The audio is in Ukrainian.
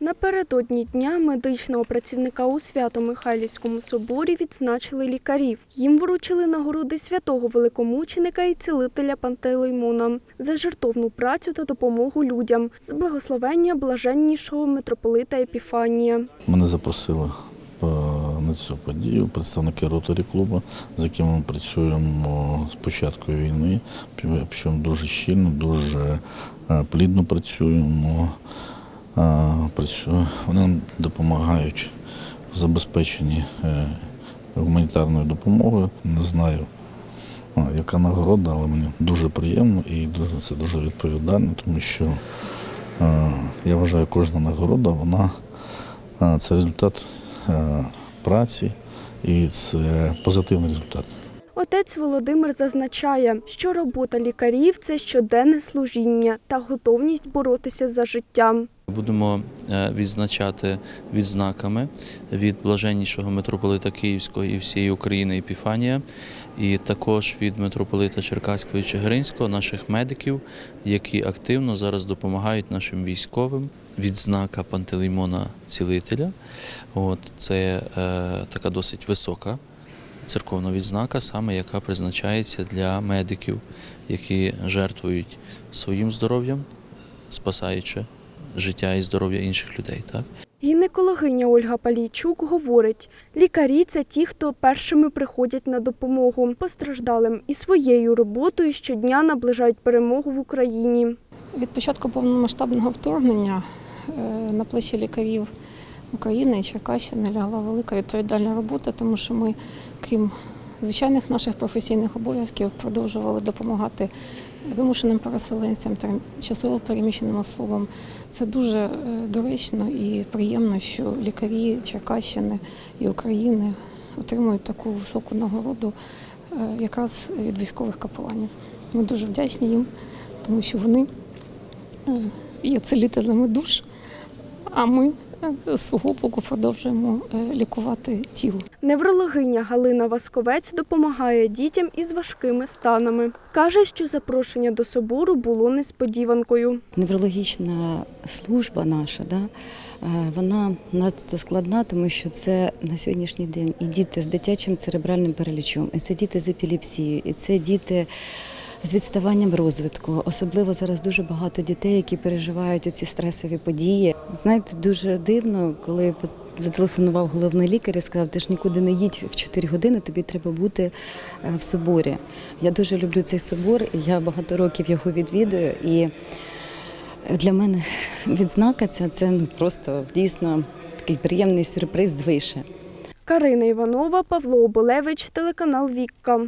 Напередодні дня медичного працівника у Свято-Михайлівському соборі відзначили лікарів. Їм вручили нагороди святого великомученика і цілителя Пантелеймона за жертовну працю та допомогу людям з благословення блаженнішого митрополита Епіфанія. Мене запросили е, на цю подію представники ротарі клубу, з якими ми працюємо з початку війни, причому дуже щільно, дуже е, плідно працюємо. Е, Вони нам допомагають в забезпеченні е, гуманітарною допомогою. Не знаю, яка нагорода, але мені дуже приємно і це дуже відповідально, тому що е, я вважаю, кожна нагорода, вона Це результат е, праці і це позитивний результат. Отець Володимир зазначає, що робота лікарів це щоденне служіння та готовність боротися за життя. Будемо е, відзначати відзнаками від блаженнішого митрополита Київського і всієї України Епіфанія, і також від митрополита Черкаського і Чигиринського, наших медиків, які активно зараз допомагають нашим військовим. Відзнака Пантелеймона Цілителя. От, це е, така досить висока церковна відзнака, саме яка призначається для медиків, які жертвують своїм здоров'ям, спасаючи життя і здоров'я інших людей. Так? Гінекологиня Ольга Палійчук говорить, лікарі це ті, хто першими приходять на допомогу постраждалим і своєю роботою щодня наближають перемогу в Україні. Від початку повномасштабного вторгнення е, на плечі лікарів України і Черкащини лягла велика відповідальна робота, тому що ми, крім звичайних наших професійних обов'язків, продовжували допомагати вимушеним переселенцям та часово переміщеним особам. Це дуже е, доречно і приємно, що лікарі Черкащини і України отримують таку високу нагороду е, якраз від військових капеланів. Ми дуже вдячні їм, тому що вони е, є цілителями душ, а ми з свого боку продовжуємо е, лікувати тіло. Неврологиня Галина Васковець допомагає дітям із важкими станами. Каже, що запрошення до собору було несподіванкою. Неврологічна служба наша, да, е, вона надто складна, тому що це на сьогоднішній день і діти з дитячим церебральним паралічом, і це діти з епілепсією, і це діти з відставанням розвитку. Особливо зараз дуже багато дітей, які переживають оці стресові події. Знаєте, дуже дивно, коли зателефонував головний лікар і сказав, ти ж нікуди не їдь в 4 години, тобі треба бути е, в соборі. Я дуже люблю цей собор, я багато років його відвідую. І для мене відзнака ця це ну, просто дійсно такий приємний сюрприз звише. Карина Іванова, Павло Оболевич, телеканал Вікка.